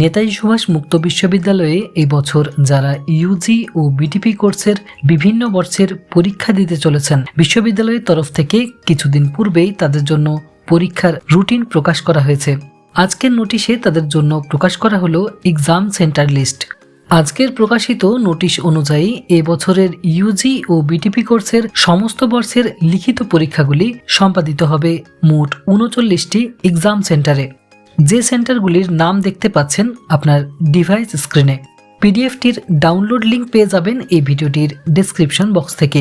নেতাজি সুভাষ মুক্ত বিশ্ববিদ্যালয়ে এই বছর যারা ইউজি ও বিটিপি কোর্সের বিভিন্ন বর্ষের পরীক্ষা দিতে চলেছেন, বিশ্ববিদ্যালয়ের তরফ থেকে কিছুদিন পূর্বেই তাদের জন্য পরীক্ষার রুটিন প্রকাশ করা হয়েছে। আজকের নোটিশে তাদের জন্য প্রকাশ করা হলো এক্সাম সেন্টার লিস্ট। আজকের প্রকাশিত নোটিশ অনুযায়ী এ বছরের ইউজি ও বিটিপি কোর্সের সমস্ত বর্ষের লিখিত পরীক্ষাগুলি সম্পাদিত হবে মোট উনচল্লিশটি এক্সাম সেন্টারে। যে সেন্টারগুলির নাম দেখতে পাচ্ছেন আপনার ডিভাইস স্ক্রিনে। পিডিএফটির ডাউনলোড লিঙ্ক পেয়ে যাবেন এই ভিডিওটির ডেসক্রিপশন বক্স থেকে।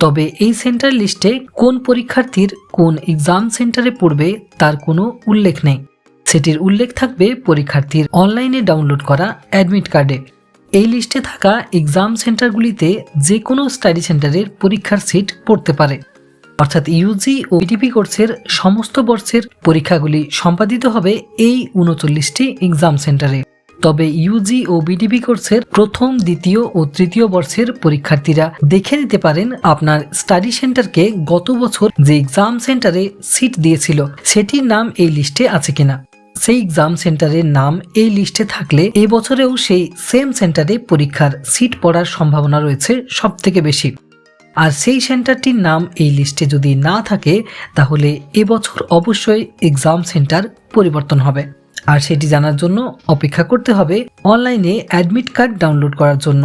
তবে এই সেন্টার লিস্টে কোন পরীক্ষার্থীর কোন এক্সাম সেন্টারে পড়বে তার কোনো উল্লেখ নেই। সেটির উল্লেখ থাকবে পরীক্ষার্থীর অনলাইনে ডাউনলোড করা অ্যাডমিট কার্ডে। এই লিস্টে থাকা এক্সাম সেন্টারগুলিতে যে কোনো স্টাডি সেন্টারের পরীক্ষার সিট পড়তে পারে। অর্থাৎ ইউজি ও বিটিপি কোর্সের সমস্ত বর্ষের পরীক্ষাগুলি সম্পাদিত হবে এই উনচল্লিশটি এক্সাম সেন্টারে তবে ইউজি ও বিটিপি কোর্সের প্রথম, দ্বিতীয় ও তৃতীয় বর্ষের পরীক্ষার্থীরা দেখে নিতে পারেন আপনার স্টাডি সেন্টারকে গত বছর যে এক্সাম সেন্টারে সিট দিয়েছিল, সেটির নাম এই লিস্টে আছে কিনা। সেই এক্সাম সেন্টারের নাম এই লিস্টে থাকলে এবছরেও সেই সেম সেন্টারে পরীক্ষার সিট পড়ার সম্ভাবনা রয়েছে সব থেকে বেশি। আর সেই সেন্টারটির নাম এই লিস্টে যদি না থাকে, তাহলে এবছর অবশ্যই এক্সাম সেন্টার পরিবর্তন হবে। আর সেটি জানার জন্য অপেক্ষা করতে হবে অনলাইনে অ্যাডমিট কার্ড ডাউনলোড করার জন্য।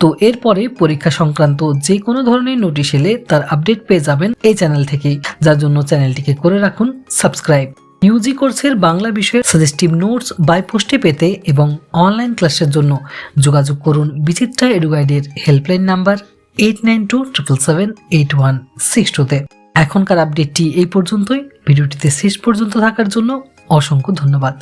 তো এরপরে পরীক্ষা সংক্রান্ত যে কোনো ধরনের নোটিশ এলে তার আপডেট পেয়ে যাবেন এই চ্যানেল থেকেই। যার জন্য চ্যানেলটিকে করে রাখুন সাবস্ক্রাইব ইউজি কোর্সের বাংলা বিষয়ের সাজেস্টিভ নোটস বাই পোস্টে পেতে এবং অনলাইন ক্লাসের জন্য যোগাযোগ করুন Bichitra এডুগাইডের helpline number eight nine two triple seven eight one six টুতে এখনকার আপডেটটি এই পর্যন্তই। ভিডিওটিতে শেষ পর্যন্ত থাকার জন্য অসংখ্য ধন্যবাদ।